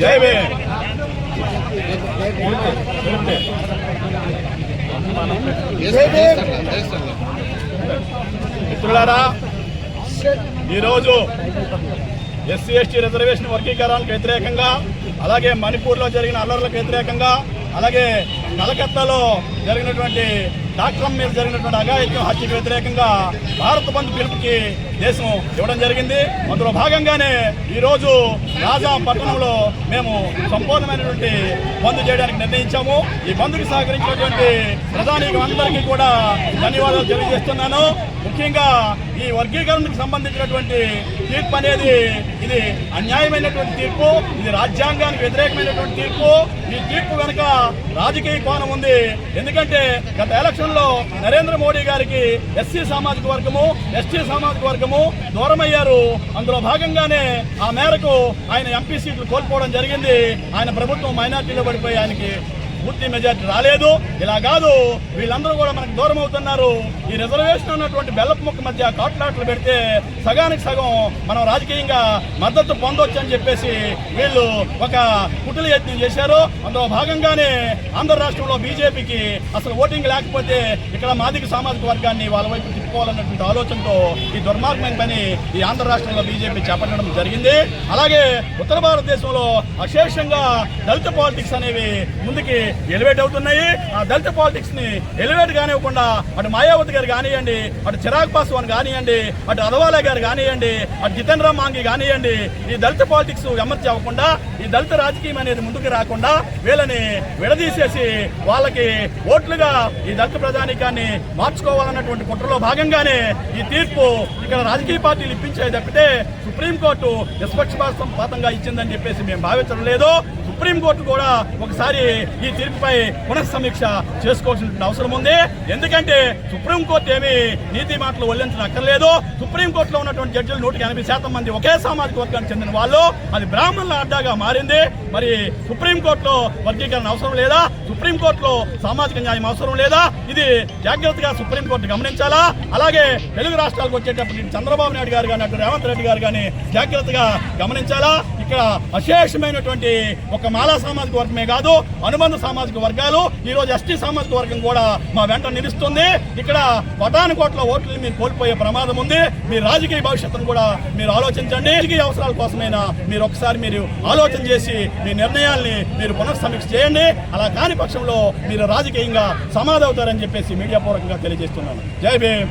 జై భీమ్. మిత్రులారా ఈరోజు ఎస్సీ ఎస్టీ రిజర్వేషన్ వర్గీకరణకు వ్యతిరేకంగా అలాగే మణిపూర్లో జరిగిన అల్లర్లకు వ్యతిరేకంగా అలాగే కలకత్తాలో జరిగినటువంటి డాక్టర్ మీద జరిగినటువంటి అఘాయిత్యం హత్యకు వ్యతిరేకంగా భారత బంద్ పిలుపుకి దేశం ఇవ్వడం జరిగింది. అందులో భాగంగానే ఈరోజు రాజా పట్టణంలో మేము సంపూర్ణమైనటువంటి బంద్ చేయడానికి నిర్ణయించాము. ఈ బంద్కి సహకరించినటువంటి ప్రధాని అందరికీ కూడా ధన్యవాదాలు తెలియజేస్తున్నాను. ముఖ్యంగా ఈ వర్గీకరణకు సంబంధించినటువంటి తీర్పు అనేది ఇది అన్యాయమైనటువంటి తీర్పు ఇది రాజ్యాంగానికి వ్యతిరేకమైనటువంటి తీర్పు. ఈ తీర్పు వెనుక రాజకీయ కోణం ఉంది. ఎందుకంటే గత ఎలక్షన్లో నరేంద్ర మోడీ గారికి ఎస్సీ సామాజిక వర్గము ఎస్టీ సామాజిక వర్గము దూరమయ్యారు. అందులో భాగంగానే ఆ మేరకు ఆయన ఎంపీ సీట్లు కోల్పోవడం జరిగింది. ఆయన ప్రభుత్వం మైనార్టీలో పడిపోయి ఆయనకి పూర్తి మెజార్టీ రాలేదు. ఇలా కాదు వీళ్ళందరూ కూడా మనకు దూరం అవుతున్నారు. ఈ రిజర్వేషన్ ఉన్నటువంటి బెల్లపు ముక్క మధ్య కాట్లాట్లు పెడితే సగానికి సగం మనం రాజకీయంగా మద్దతు పొందొచ్చు అని చెప్పేసి వీళ్ళు ఒక కుటుల యత్నం చేశారు. అందులో భాగంగానే ఆంధ్ర రాష్ట్రంలో బీజేపీకి అసలు ఓటింగ్ లేకపోతే ఇక్కడ మాదిక సామాజిక వర్గాన్ని వాళ్ళ వైపు పెట్టుకోవాలన్నటువంటి ఆలోచనతో ఈ దుర్మార్గమైన పని ఈ ఆంధ్ర రాష్ట్రంలో బీజేపీ చేపట్టడం జరిగింది. అలాగే ఉత్తర భారతదేశంలో అశేషంగా దళిత పాలిటిక్స్ అనేవి ముందుకి ఎలివేట్ అవుతున్నాయి. ఆ దళిత పాలిటిక్స్ని ఎలివేట్ కానివ్వకుండా అటు మాయావతి గారు కానివ్వండి అటు చిరాగ్ పాస్వాన్ కానివ్వండి అటు అదవాలే గారు కానివ్వండి అటు జితేంద్ర మాంగి కానివ్వండి ఈ దళిత పాలిటిక్స్ ఎమర్జీ అవ్వకుండా ఈ దళిత రాజకీయం అనేది ముందుకు రాకుండా వీళ్ళని విడదీసేసి వాళ్ళకి ఓట్లుగా ఈ దళిత ప్రజానీకాన్ని మార్చుకోవాలన్నటువంటి కుట్రలో భాగంగానే ఈ తీర్పు ఇక్కడ రాజకీయ పార్టీలు ఇప్పించేది తప్పితే సుప్రీంకోర్టు నిష్పక్షపాతంగా ఇచ్చిందని చెప్పేసి మేము భావించడం లేదు. సుప్రీంకోర్టు కూడా ఒకసారి ఈ తీర్పుపై పునఃసమీక్ష చేసుకోవాల్సిన అవసరం ఉంది. ఎందుకంటే సుప్రీంకోర్టు ఏమి నీతి మాటలు వల్లించనక్కర్లేదు. సుప్రీంకోర్టులో ఉన్నటువంటి జడ్జిలు నూట ఎనభై శాతం మంది ఒకే సామాజిక వర్గానికి చెందిన వాళ్ళు. అది బ్రాహ్మణుల అడ్డాగా మారింది. మరి సుప్రీంకోర్టులో వర్గీకరణ అవసరం లేదా? సుప్రీంకోర్టులో సామాజిక న్యాయం అవసరం లేదా? ఇది జాగ్రత్తగా సుప్రీంకోర్టు గమనించాలా? అలాగే తెలుగు రాష్ట్రాలకు వచ్చేటప్పటికి చంద్రబాబు నాయుడు గారు కానీ అటు రేవంత్ రెడ్డి గారు కానీ జాగ్రత్తగా గమనించాలా? ఇక్కడ అశేషమైనటువంటి ఒక మాలా సామాజిక వర్గమే కాదు అనుబంధ సామాజిక వర్గాలు ఈ రోజు ఎస్టీ సామాజిక వర్గం కూడా మా వెంట నిలుస్తుంది. ఇక్కడ కోట్ల ఓట్లు మీరు కోల్పోయే ప్రమాదం ఉంది. మీ రాజకీయ భవిష్యత్తును కూడా మీరు ఆలోచించండి. రాజకీయ అవసరాల కోసమైనా మీరు ఒకసారి మీరు ఆలోచన చేసి మీ నిర్ణయాల్ని మీరు పునఃసమీక్ష చేయండి. అలా కాని పక్షంలో మీరు రాజకీయంగా సమాధవుతారని చెప్పేసి మీడియా పూర్వకంగా తెలియజేస్తున్నాను. జై భీమ్.